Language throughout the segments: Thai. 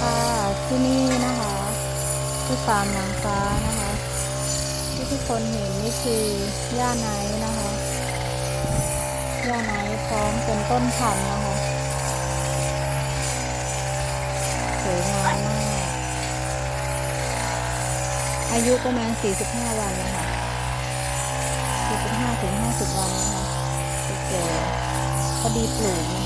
ค่ะ ที่นี่นะคะที่ฟาร์มนางฟ้านะคะ ที่ทุกคนเห็นนี่คือย่าไนนะคะย่าไนท์พร้อมเป็นต้นพันธุ์นะคะสวยงามมากอายุประมาณ 45 วันนะคะ45ถึง50 วันนะคะแก่พอดีปลูกนะคะ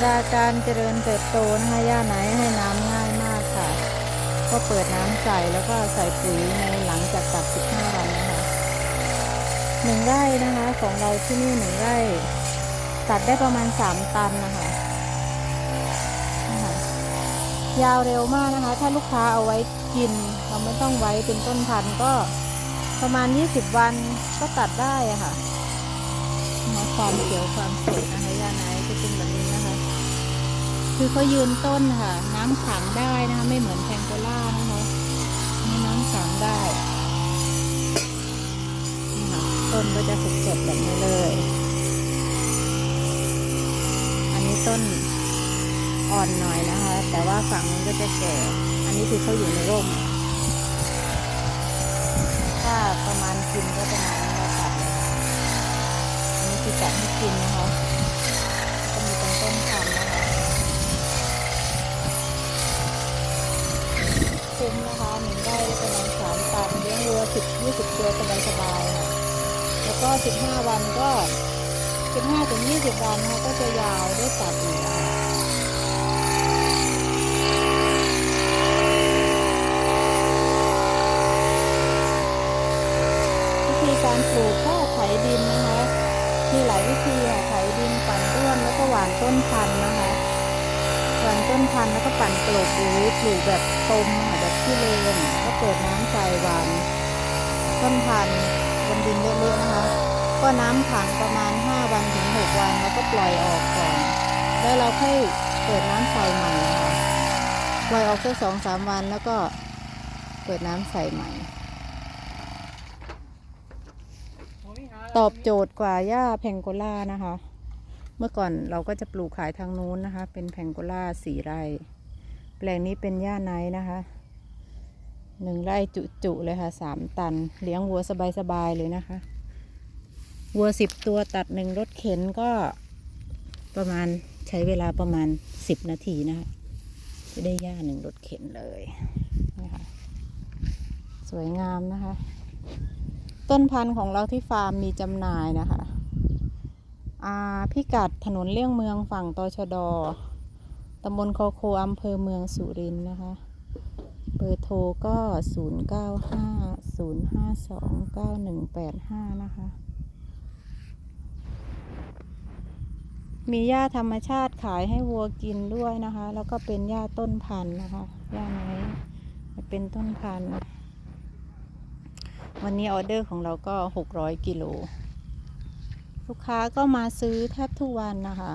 ตราการเจริญเติบโตนะคะย่าไหนให้น้ำง่ายมากค่ะ ก็เปิดน้ำใส่แล้วก็ใส่ปุ๋ยในหลังจากตัด 15 วันนะคะหนึ่งไร่นะคะของเราที่นี่หนึ่งไร่ ตัดได้ประมาณ 3 ตันนะคะยาวเร็วมากนะคะ ถ้าลูกค้าเอาไว้กิน เราไม่ต้องไว้เป็นต้นพันธุ์ก็ประมาณ 20 วันก็ตัดได้ะค่ะมาความเขียวความสวยนะคะย่าไนะเป็นแบบนี้นะคะ คือเขายืนต้นค่ะ น้ำขังได้นะคะ ไม่เหมือนแพงโกล่านะคะมีน้ำขังได้นี่ค่ะต้นก็จะสดๆแบบนี้เลย อันนี้ต้นอ่อนหน่อยนะคะ แต่ว่าฝั่งนี้ก็จะแก่ อันนี้คือเขาอยู่ในร่ม ถ้าประมาณกินก็ประมาณนี้เราตัดเลยอันนี้คือจัดให้กินนะคะก็มีเป็นต้นพันนะคะ วัวสิบยี่สิบตัวสบายๆค่ะแล้วก็สิบห้าวันก็สิบห้าถึงยี่สิบวันนะก็จะยาวได้ตัดอีกวิธีการปลูกก็ไถดินนะคะ มีหลายวิธีค่ะไถดินปั่นร่วนแล้วก็หว่านต้นพันธุ์นะคะหว่านต้นพันธุ์แล้วก็ปั่นกลบหรือปลูกแบบตมค่ะแบบที่เลนก็เปิดน้ำใส่หวาน ต้นพันธุ์บนดินเยอะๆนะคะ ก็น้ำขังประมาณ 5 วันถึง 6 วันแล้วก็ปล่อยออกก่อน แล้วเราค่อยเปิดน้ำใส่ใหม่ค่ะปล่อยออกสักสองสามวันแล้วก็เปิดน้ำใส่ใหม่ ตอบโจทย์กว่าหญ้าแพงโกล่านะคะ เมื่อก่อนเราก็จะปลูกขายทางนู้นนะคะ เป็นแพงโกล่าสี่ไร่ แปลงนี้เป็นหญ้าไนนะคะ หนึ่งไร่จุๆเลยค่ะสามตัน เลี้ยงวัวสบาย ๆ เลยนะคะ วัวสิบตัวตัดหนึ่งรถเข็นก็ประมาณใช้เวลาประมาณสิบนาทีนะคะจะได้หญ้าหนึ่งรถเข็นเลยนะคะสวยงามนะคะ ต้นพันธุ์ของเราที่ฟาร์มมีจำหน่ายนะคะอาพิกัดถนนเลี่ยงเมืองฝั่งตชดตำบลคอโคอำเภอเมืองสุรินทร์นะคะ เบอร์โทรก็ 0 9 5 0 5 2 9 1 8 5 นะคะ มีหญ้าธรรมชาติขายให้วัวกินด้วยนะคะ แล้วก็เป็นหญ้าต้นพันธุ์นะคะหญ้าไม้เป็นต้นพันธุ์ วันนี้ออเดอร์ของเราก็ 600 กิโล ลูกค้าก็มาซื้อแทบทุกวันนะคะ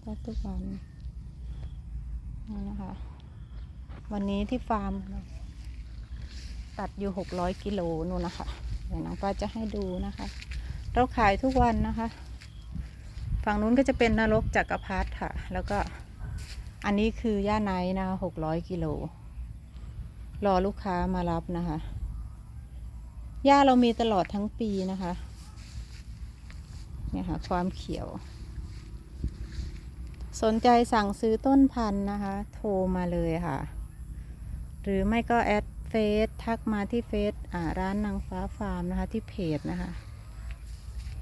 แทบทุกวันนี่นะคะ วันนี้ที่ฟาร์ม ตัดอยู่600กิโลนู่นนะคะเดี๋ยวน้องป้าจะให้ดูนะคะ เราขายทุกวันนะคะ ฝั่งนู้นก็จะเป็นนรกจักรพรรดิค่ะ แล้วก็อันนี้คือย่าไนนะคะ600กิโลรอลูกค้ามารับนะคะหญ้าเรามีตลอดทั้งปีนะคะ เนี่ยค่ะ ความเขียว สนใจสั่งซื้อต้นพันธุ์นะคะ โทรมาเลยค่ะ หรือไม่ก็แอดเฟซทักมาที่เฟซร้านนางฟ้าฟาร์มนะคะที่เพจนะคะ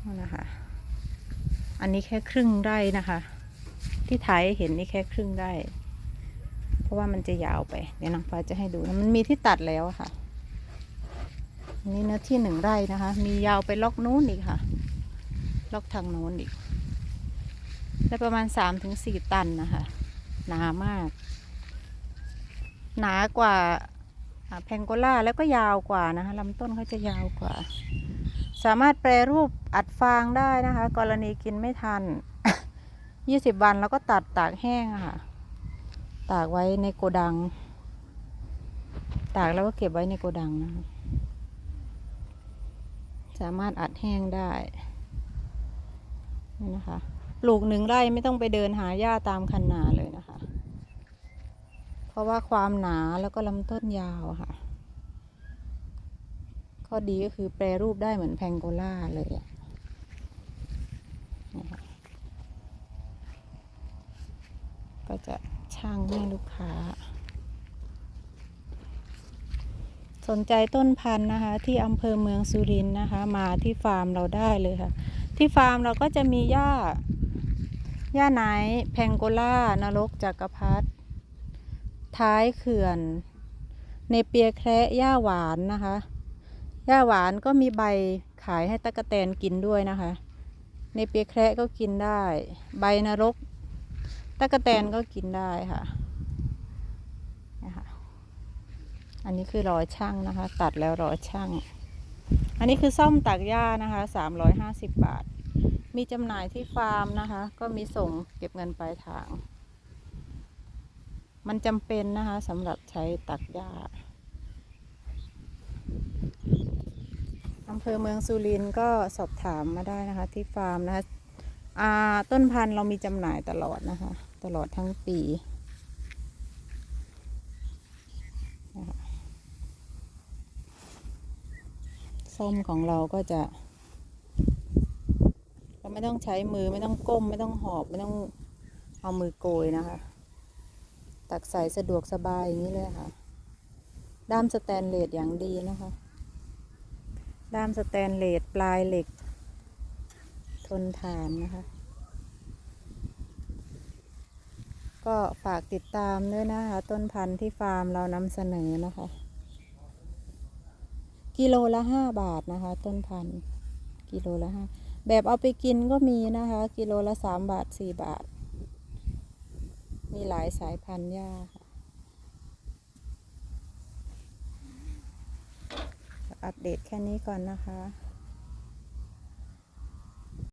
นั่นนะคะ อันนี้แค่ครึ่งไร่นะคะ ที่ถ่ายเห็นนี่แค่ครึ่งไร่เพราะว่ามันจะยาวไป เดี๋ยวนางฟ้าจะให้ดูมันมีที่ตัดแล้วะค่ะนนี้เนื้อที่หนึ่งไร่นะคะ มียาวไปล็อกนู้นอีกค่ะ ล็อกทางโน้นอีก ได้ประมาณสามถึงสี่ตันนะคะ หนามาก หนากว่าแพงโกล่าแล้วก็ยาวกว่านะคะลำต้นเขาจะยาวกว่า สามารถแปรรูปอัดฟางได้นะคะ กรณีกินไม่ทันยี่สิบวันแล้วก็ตัดตากแห้งค่ะ ตากไว้ในโกดัง ตากแล้วก็เก็บไว้ในโกดังนะคะสามารถอัดแห้งได้นี่นะคะ ปลูกหนึ่งไร่ไม่ต้องไปเดินหาหญ้าตามคันนาเลยนะคะ ราะว่าความหนาแล้วก็ลำต้นยาวค่ะ ข้อดีก็คือแปรรูปได้เหมือนแพงโกล่าเลยอะก็จะช่างให้ลูกค้า สนใจต้นพันธุ์นะคะ ที่อำเภอเมืองสุรินทร์นะคะ มาที่ฟาร์มเราได้เลยค่ะ ที่ฟาร์มเราก็จะมีหญ้าหญ้าไนแพงโกล่านรกจักรพรรดิ ท้ายเขื่อนเนเปียแคระหญ้าหวานนะคะหญ้าหวานก็มีใบขายให้ตะกะแตนกินด้วยนะคะเนเปียแคระก็กินได้ ใบนรกตะกะแตนก็กินได้ค่ะนะคะอันนี้คือรอยช่างนะคะ ตัดแล้วรอยช่าง อันนี้คือซ่อมตักหญ้านะคะสามร้อยห้าสิบบาท มีจำหน่ายที่ฟาร์มนะคะ ก็มีส่งเก็บเงินปลายทาง มันจำเป็นนะคะสำหรับใช้ตักหญ้าอำเภอเมืองสุรินทร์ก็สอบถามมาได้นะคะที่ฟาร์มนะคะต้นพันธุ์เรามีจำหน่ายตลอดนะคะ ตลอดทั้งปีส้มของเราก็จะ เราไม่ต้องใช้มือไม่ต้องก้ม ไม่ต้องหอบไม่ต้องเอามือโกยนะคะ ตักใส่สะดวกสบายอย่างนี้เลยค่ะ ด้ามสแตนเลสอย่างดีนะคะ ด้ามสแตนเลสปลายเหล็ก ทนทานนะคะ ก็ฝากติดตามด้วยนะคะ ต้นพันธุ์ที่ฟาร์มเรานำเสนอนะคะ กิโลละห้าบาทนะคะ ต้นพันธุ์กิโลละห้าแบบเอาไปกินก็มีนะคะ กิโลละสามบาทสี่บาท มีหลายสายพันธุ์หญ้าค่ะ อัปเดตแค่นี้ก่อนนะคะ